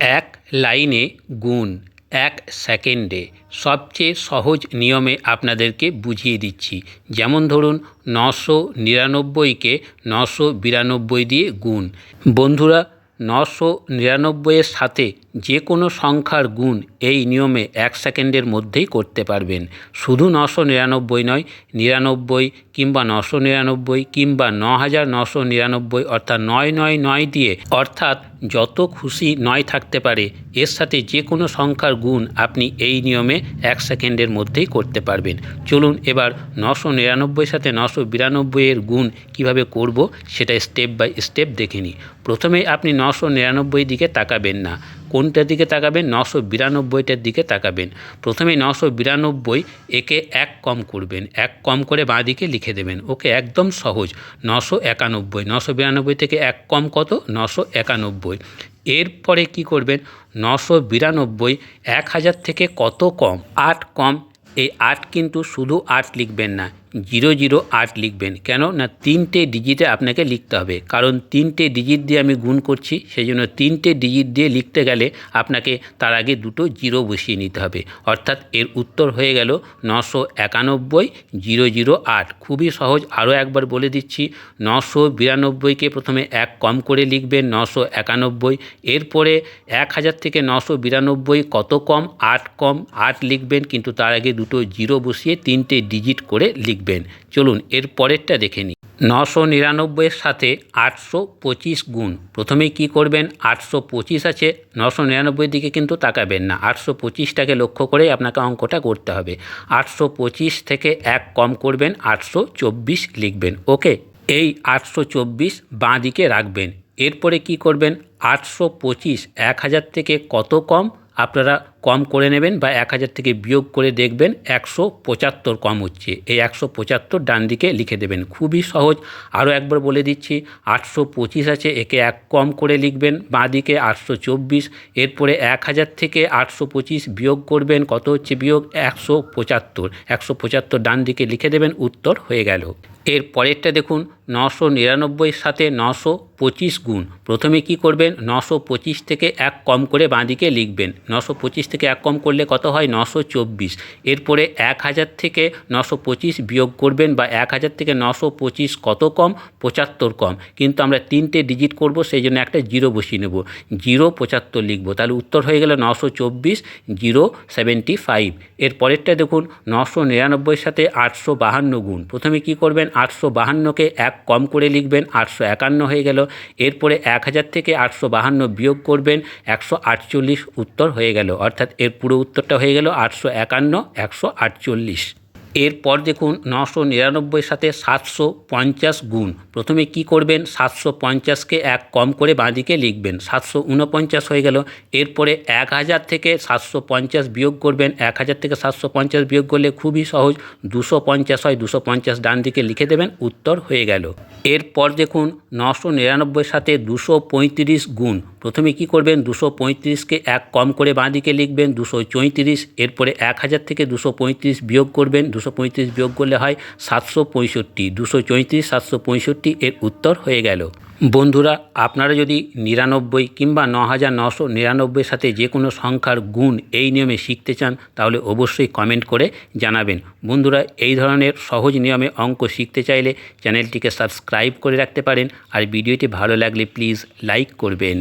এক লাইনে গুণ, এক সেকেন্ডে। সবচেয়ে সহজ নিয়মে আপনাদেরকে বুঝিয়ে দিচ্ছি। যেমন ধরুন, নশো নিরানব্বইকে নশো বিরানব্বই দিয়ে গুণ। বন্ধুরা নশো নিরানব্বইয়ের সাথে যে কোনো সংখ্যার গুণ এই নিয়মে এক সেকেন্ডের মধ্যেই করতে পারবেন। শুধু নশো নিরানব্বই নয়, নিরানব্বই কিংবা নশো নিরানব্বই কিংবা ন হাজার নশো নিরানব্বই অর্থাৎ নয় নয় নয় দিয়ে, অর্থাৎ যত খুশি নয় থাকতে পারে, এর সাথে যে কোনো সংখ্যার গুণ আপনি এই নিয়মে এক সেকেন্ডের মধ্যেই করতে পারবেন। চলুন এবার নশো নিরানব্বই সাথে নশো বিরানব্বইয়ের গুণ কীভাবে করব সেটা স্টেপ বাই স্টেপ দেখে নিই। প্রথমে আপনি নশো নিরানব্বই দিকে তাকাবেন না। কোনটার দিকে তাকাবেন? নশো বিরানব্বইটার দিকে তাকাবেন। প্রথমে নশো বিরানব্বই একে এক কম করবেন। এক কম করে বাঁ দিকে লিখে দেবেন। ওকে, একদম সহজ। নশো একানব্বই। নশো বিরানব্বই থেকে এক কম কত? নশো একানব্বই। এরপরে কি করবেন? নশো বিরানব্বই এক হাজার থেকে কত কম? আট কম। এই আট কিন্তু শুধু আট লিখবেন না। জিরো জিরো আট লিখবেন। কেন না তিনটে ডিজিটে আপনাকে লিখতে হবে। কারণ তিনটে ডিজিট দিয়ে আমি গুণ করছি সেই জন্য তিনটে ডিজিট দিয়ে লিখতে গেলে আপনাকে তার আগে দুটো জিরো বসিয়ে নিতে হবে। অর্থাৎ এর উত্তর হয়ে গেল নশো একানব্বই, জিরো জিরো আট। খুবই সহজ, আরও একবার বলে দিচ্ছি, নশো বিরানব্বইকে প্রথমে এক কম করে লিখবেন, নশো একানব্বই। এরপরে এক হাজার থেকে নশো বিরানব্বই, কত কম? আট কম। আট লিখবেন, কিন্তু তার আগে দুটো জিরো বসিয়ে তিনটে ডিজিট করে লিখবেন। চলুন, এর পরেরটা দেখে নিই। নশো নিরানব্বইয়ের সাথে আটশো পঁচিশ গুণ। প্রথমেই কী করবেন? আটশো পঁচিশ আছে, নশো নিরানব্বই দিকে কিন্তু তাকাবেন না। আটশো পঁচিশটাকে লক্ষ্য করেই আপনাকে অঙ্কটা করতে হবে। আটশো পঁচিশ থেকে এক কম করবেন, আটশো চব্বিশ লিখবেন। ওকে? এই আটশো চব্বিশ বাঁ দিকে রাখবেন। এরপরে কি করবেন? আটশো পঁচিশ এক হাজার থেকে কত কম? আপনারা কম করে নেবেন বা এক হাজার থেকে বিয়োগ করে দেখবেন একশো পঁচাত্তর কম হচ্ছে। এই একশো পঁচাত্তর ডান দিকে লিখে দেবেন। খুবই সহজ। আরও একবার বলে দিচ্ছি, আটশো পঁচিশ আছে, একে এক কম করে লিখবেন। বাঁ দিকে আটশো চব্বিশ, এরপরে এক হাজার থেকে আটশো পঁচিশ বিয়োগ করবেন। কত হচ্ছে বিয়োগ? একশো পঁচাত্তর। একশো পঁচাত্তর ডান দিকে লিখে দেবেন, উত্তর হয়ে গেল। এর পরেরটা দেখুন, নশো নিরানব্বইয়ের সাথে নশো পঁচিশ গুণ। প্রথমে কি করবেন? নশো পঁচিশ থেকে এক কম করে বাঁদিকে লিখবেন। নশো পঁচিশ থেকে এক কম করলে কত হয়? নশো চব্বিশ। এরপরে এক হাজার থেকে নশো পঁচিশ বিয়োগ করবেন বা এক হাজার থেকে নশো পঁচিশ কত কম? পঁচাত্তর কম। কিন্তু আমরা তিনটে ডিজিট করব, সেই জন্য একটা জিরো বসিয়ে নেব। জিরো পঁচাত্তর লিখব। তাহলে উত্তর হয়ে গেল নশো চব্বিশ, জিরো সেভেন্টি ফাইভ। এর পরেরটা দেখুন, নশো নিরানব্বইয়ের সাথে আটশো বাহান্ন গুণ। প্রথমে কি করবেন? আটশো বাহান্নকে এক কম করে লিখবেন, আটশো একান্ন হয়ে গেল। এরপরে এক হাজার থেকে আটশো বাহান্ন বিয়োগ করবেন, একশো আটচল্লিশ উত্তর হয়ে গেল। অর্থাৎ এর পুরো উত্তরটা হয়ে গেল আটশো একান্ন একশো আটচল্লিশ। এরপর দেখুন নশো নিরানব্বইয়ের সাথে সাতশো পঞ্চাশ গুণ। প্রথমে কি করবেন? সাতশো পঞ্চাশকে এক কম করে বাঁদিকে লিখবেন। সাতশো উনপঞ্চাশ হয়ে গেল। এরপরে এক হাজার থেকে সাতশো পঞ্চাশ বিয়োগ করবেন। এক হাজার থেকে সাতশো পঞ্চাশ বিয়োগ করলে খুবই সহজ। দুশো পঞ্চাশ হয়, দুশো পঞ্চাশ ডান দিকে লিখে দেবেন, উত্তর হয়ে গেল। এরপর দেখুন নশো নিরানব্বইয়ের সাথে দুশো পঁয়ত্রিশ গুণ। প্রথমে কি করবেন? দুশো পঁয়ত্রিশকে এক কম করে বাঁদিকে লিখবেন, দুশো চৌত্রিশ। এরপরে এক হাজার থেকে দুশো পঁয়ত্রিশ বিয়োগ করবেন দুশো পঁয়ত্রিশ বিয়োগ করলে হয় সাতশো পঁয়ষট্টি। দুশো চৌত্রিশ, সাতশো পঁয়ষট্টি এর উত্তর হয়ে গেল। বন্ধুরা, আপনারা যদি নিরানব্বই কিংবা ন হাজার নশো নিরানব্বইয়ের সাথে যে কোনো সংখ্যার গুণ এই নিয়মে শিখতে চান, তাহলে অবশ্যই কমেন্ট করে জানাবেন। বন্ধুরা, এই ধরনের সহজ নিয়মে অঙ্ক শিখতে চাইলে চ্যানেলটিকে সাবস্ক্রাইব করে রাখতে পারেন আর ভিডিওটি ভালো লাগলে প্লিজ লাইক করবেন।